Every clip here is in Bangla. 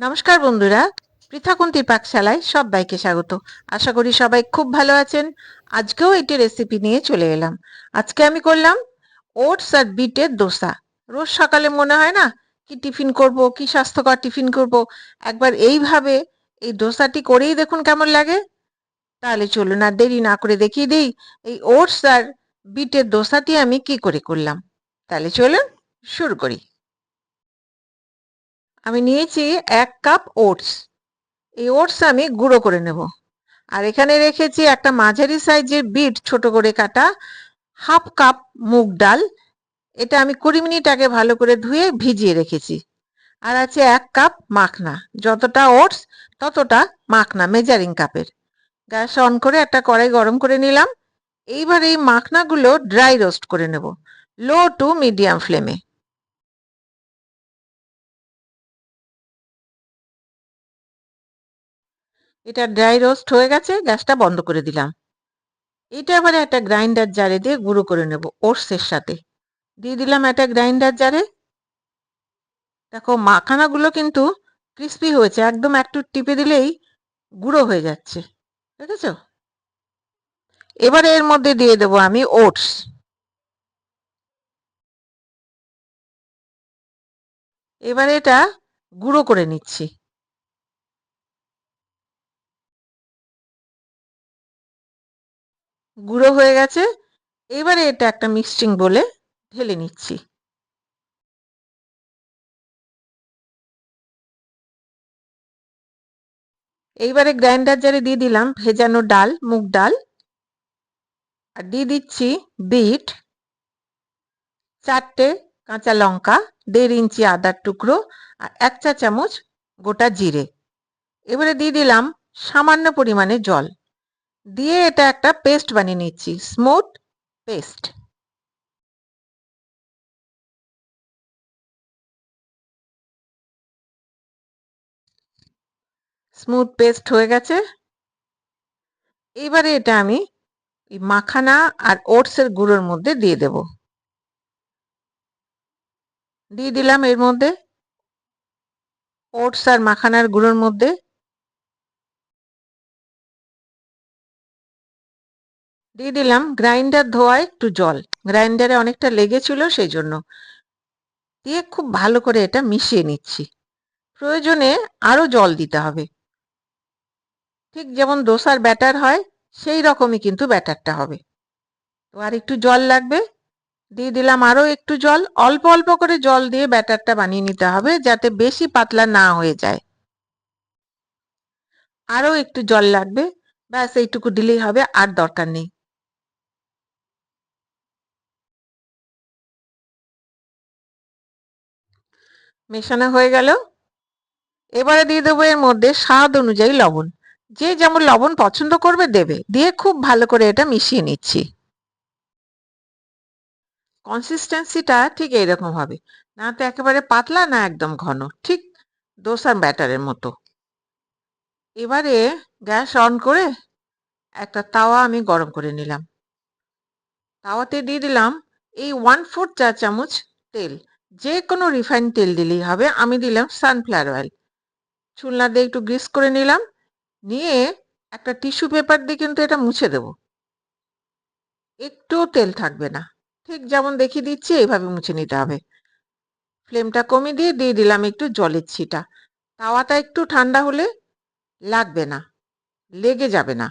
নমস্কার বন্ধুরা পৃথাকুন্তির পাকশালায় সবাইকে স্বাগত। আশা করি সবাই খুব ভালো আছেন। আজকেও একটি রেসিপি নিয়ে চলে এলাম। আজকে আমি করলাম ওটস আর বিটের দোসা। রোজ সকালে মনে হয় না, কি টিফিন করব, কি স্বাস্থ্যকর টিফিন করব? একবার এইভাবে এই দোসাটি করেই দেখুন কেমন লাগে। তাহলে চলুন আর দেরি না করে দেখিয়ে দিই, এই ওটস আর বিটের দোসাটি আমি কি করে করলাম। তাহলে চলুন শুরু করি। আমি নিয়েছি এক কাপ ওটস। এই ওটস আমি গুঁড়ো করে নেব। আর এখানে রেখেছি একটা মাঝারি সাইজের বিট ছোট করে কাটা হাফ কাপ মুগ ডাল। এটা আমি কুড়ি মিনিট আগে ভালো করে ধুয়ে ভিজিয়ে রেখেছি। আর আছে এক কাপ মাখনা। যতটা ওটস, ততটা মাখনা মেজারিং কাপের গ্যাস অন করে একটা কড়াই গরম করে নিলাম। এইবার এই মাখনাগুলো ড্রাই রোস্ট করে নেব। লো টু মিডিয়াম ফ্লেমে এটা ড্রাই রোস্ট হয়ে গেছে, গ্যাসটা বন্ধ করে দিলাম। এটা এবারে একটা গ্রাইন্ডার জারে দিয়ে গুঁড়ো করে নেব ওটসের সাথে। দিয়ে দিলাম একটা গ্রাইন্ডার জারে দেখো মাখানাগুলো কিন্তু ক্রিস্পি হয়েছে, একদম একটু টিপে দিলেই গুঁড়ো হয়ে যাচ্ছে, দেখেছ? এবারে এর মধ্যে দিয়ে দেবো আমি ওটস। এবারে এটা গুঁড়ো করে নিচ্ছি। গুঁড়ো হয়ে গেছে। এবারে এটা একটা মিক্সিং বলে ঢেলে নিচ্ছি। এইবারে গ্রাইন্ডার জারে দিয়ে দিলাম ভেজানো ডাল, মুগ ডাল। আর দিয়ে দিচ্ছি বিট, চারটে কাঁচা লঙ্কা, দেড় ইঞ্চি আদার টুকরো আর এক চা চামচ গোটা জিরে। এবারে দিয়ে দিলাম সামান্য পরিমাণে জল। দিয়ে এটা একটা পেস্ট বানিয়ে নিচ্ছি স্মুথ পেস্ট স্মুথ পেস্ট হয়ে গেছে। এবারে এটা আমি মাখানা আর ওটসের গুঁড়োর মধ্যে দিয়ে দেব। দিয়ে দিলাম এর মধ্যে ওটস আর মাখানার গুঁড়োর মধ্যে। দিয়ে দিলাম গ্রাইন্ডার ধোয়া একটু জল। গ্রাইন্ডারে অনেকটা লেগেছিল সেই জন্য দিয়ে খুব ভালো করে এটা মিশিয়ে নিচ্ছি। প্রয়োজনে আরও জল দিতে হবে। ঠিক যেমন দোসার ব্যাটার হয়, সেই রকমই কিন্তু ব্যাটারটা হবে। তো আর একটু জল লাগবে। দিয়ে দিলাম আরও একটু জল। অল্প অল্প করে জল দিয়ে ব্যাটারটা বানিয়ে নিতে হবে যাতে বেশি পাতলা না হয়ে যায়। আরও একটু জল লাগবে। ব্যাস, এইটুকু দিলেই হবে, আর দরকার নেই। মেশানো হয়ে গেল। এবারে দিয়ে দেবো এর মধ্যে স্বাদ অনুযায়ী লবণ। যে যেমন লবণ পছন্দ করবে দেবে। দিয়ে খুব ভালো করে এটা মিশিয়ে নিচ্ছি। কনসিস্টেন্সিটা ঠিক এইরকম হবে। না তো একেবারে পাতলা না একদম ঘন। ঠিক দোসার ব্যাটারের মতো। এবারে গ্যাস অন করে একটা তাওয়া আমি গরম করে নিলাম। তাওয়াতে দিয়ে দিলাম এই ওয়ান ফোর্থ চা চামচ তেল। যে কোনো রিফাইন তেল দিলেই হবে। আমি দিলাম সানফ্লাওয়ার অয়েল চুলনা দিয়ে একটু গ্রিস করে নিলাম। নিয়ে একটা টিস্যু পেপার দিয়ে কিন্তু এটা মুছে দেব। একটুও তেল থাকবে না। ঠিক যেমন দেখিয়ে দিচ্ছি এইভাবে মুছে নিতে হবে। ফ্লেমটা কমিয়ে দিয়ে দিয়ে দিলাম একটু জলের ছিটা। তাওয়াটা একটু ঠান্ডা হলে লাগবে না। লেগে যাবে না।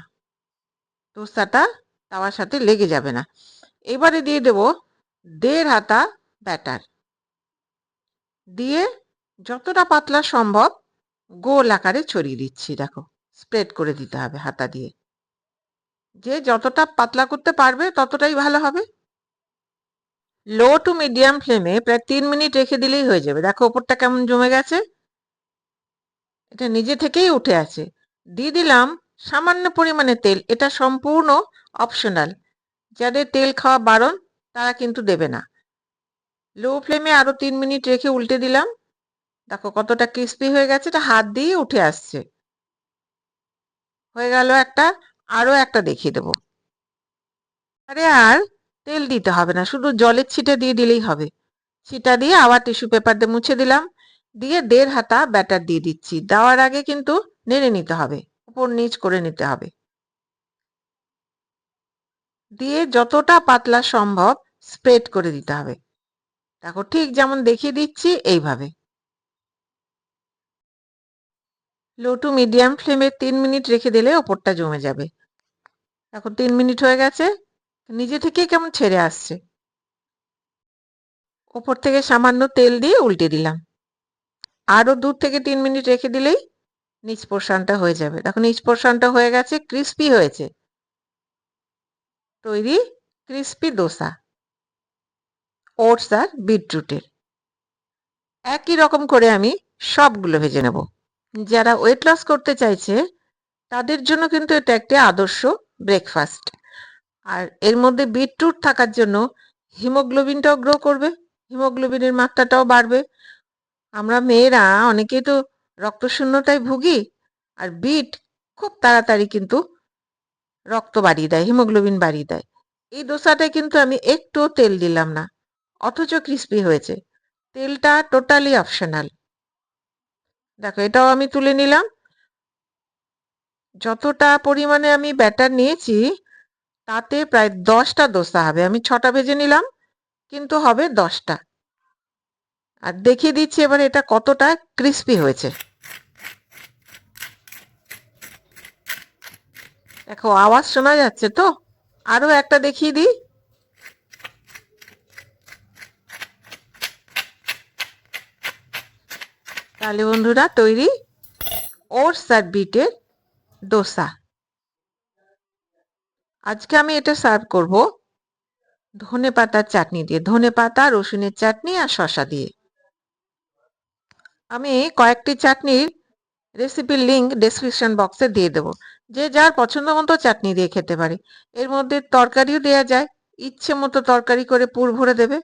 তোস্তাটা তাওয়ার সাথে লেগে যাবে না। এবারে দিয়ে দেব দেড় হাতা ব্যাটার দিয়ে যতটা পাতলা সম্ভব গোল আকারে ছড়িয়ে দিচ্ছি, দেখো। স্প্রেড করে দিতে হবে হাতা দিয়ে। যে যতটা পাতলা করতে পারবে, ততটাই ভালো হবে। লো টু মিডিয়াম ফ্লেমে প্রায় তিন মিনিট রেখে দিলেই হয়ে যাবে। দেখো, ওপরটা কেমন জমে গেছে। এটা নিজে থেকেই উঠে আছে। দিয়ে দিলাম সামান্য পরিমাণে তেল। এটা সম্পূর্ণ অপশনাল যাদের তেল খাওয়া বারণ, তারা কিন্তু দেবে না। লো ফ্লেমে আরও তিন মিনিট রেখে উল্টে দিলাম। দেখো কতটা ক্রিস্পি হয়ে গেছে, এটা হাত দিয়ে উঠে আসছে। হয়ে গেল একটা আরও একটা দেখিয়ে দেবো। আরে আর তেল দিতে হবে না, শুধু জলের ছিটে দিয়ে দিলেই হবে। ছিটা দিয়ে আবার টিস্যু পেপার দিয়ে মুছে দিলাম, দিয়ে দেড় হাতা ব্যাটার দিয়ে দিচ্ছি। দেওয়ার আগে কিন্তু নেড়ে নিতে হবে, উপর নিচ করে নিতে হবে। দিয়ে যতটা পাতলা সম্ভব স্প্রেড করে দিতে হবে। দেখো ঠিক যেমন দেখিয়ে দিচ্ছি এইভাবে। লো টু মিডিয়াম ফ্লেমে তিন মিনিট রেখে দিলে ওপরটা জমে যাবে। এখন তিন মিনিট হয়ে গেছে, নিজে থেকেই কেমন ছেড়ে আসছে। ওপর থেকে সামান্য তেল দিয়ে উল্টে দিলাম। আরও দু থেকে তিন মিনিট রেখে দিলেই নিচ পোর্শনটা হয়ে যাবে। দেখো নিচ পোর্শনটা হয়ে গেছে, ক্রিস্পি হয়েছে। তৈরি ক্রিস্পি দোসা। ওটস আর বিটরুটের। একই রকম করে আমি সবগুলো ভেজে নেব। যারা ওয়েট লস করতে চাইছে, তাদের জন্য কিন্তু এটা একটি আদর্শ ব্রেকফাস্ট আর এর মধ্যে বিটরুট থাকার জন্য হিমোগ্লোবিনটাও গ্রো করবে, হিমোগ্লোবিনের মাত্রাটাও বাড়বে। আমরা মেয়েরা অনেকেই তো রক্তশূন্যতায় ভুগি, আর বিট খুব তাড়াতাড়ি কিন্তু রক্ত বাড়িয়ে দেয়, হিমোগ্লোবিন বাড়িয়ে দেয়। এই দোসাটায় কিন্তু আমি একটুও তেল দিলাম না। অথচ ক্রিস্পি হয়েছে। তেলটা টোটালি অপশনাল দেখো, এটাও আমি তুলে নিলাম। যতটা পরিমাণে আমি ব্যাটার নিয়েছি, তাতে প্রায় দশটা দোসা হবে। আমি ছটা ভেজে নিলাম, কিন্তু হবে দশটা। আর দেখিয়ে দিচ্ছি এবার এটা কতটা ক্রিস্পি হয়েছে। দেখো, আওয়াজ শোনা যাচ্ছে তো? আরও একটা দেখিয়ে দিই। তাহলে বন্ধুরা, তৈরি ওটস আর বিটের দোসা। আজকে আমি এটা সার্ভ করব ধনে পাতার চাটনি দিয়ে। ধনে পাতা, রসুনের চাটনি আর শশা দিয়ে। আমি কয়েকটি চাটনির রেসিপির লিঙ্ক ডেসক্রিপশন বক্সে দিয়ে দেবো। যে যার পছন্দ মতো চাটনি দিয়ে খেতে পারে। এর মধ্যে তরকারিও দেওয়া যায়। ইচ্ছে মতো তরকারি করে পুর ভরে দেবে।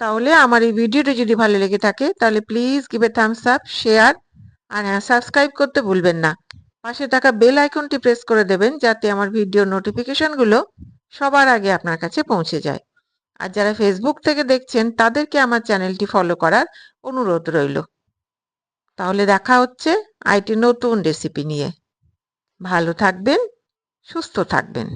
তাহলে আমার এই ভিডিওটি যদি ভালো লেগে থাকে, তাহলে please give a thumbs up share আর হ্যাঁ সাবস্ক্রাইব করতে ভুলবেন না। পাশে থাকা বেল আইকনটি প্রেস করে দেবেন যাতে আমার ভিডিও নোটিফিকেশনগুলো সবার আগে আপনার কাছে পৌঁছে যায়। আর যারা ফেসবুক থেকে দেখছেন, তাদেরকে আমার চ্যানেলটি ফলো করার অনুরোধ রইল। তাহলে দেখা হচ্ছে আইটি নতুন রেসিপি নিয়ে। ভালো থাকবেন, সুস্থ থাকবেন।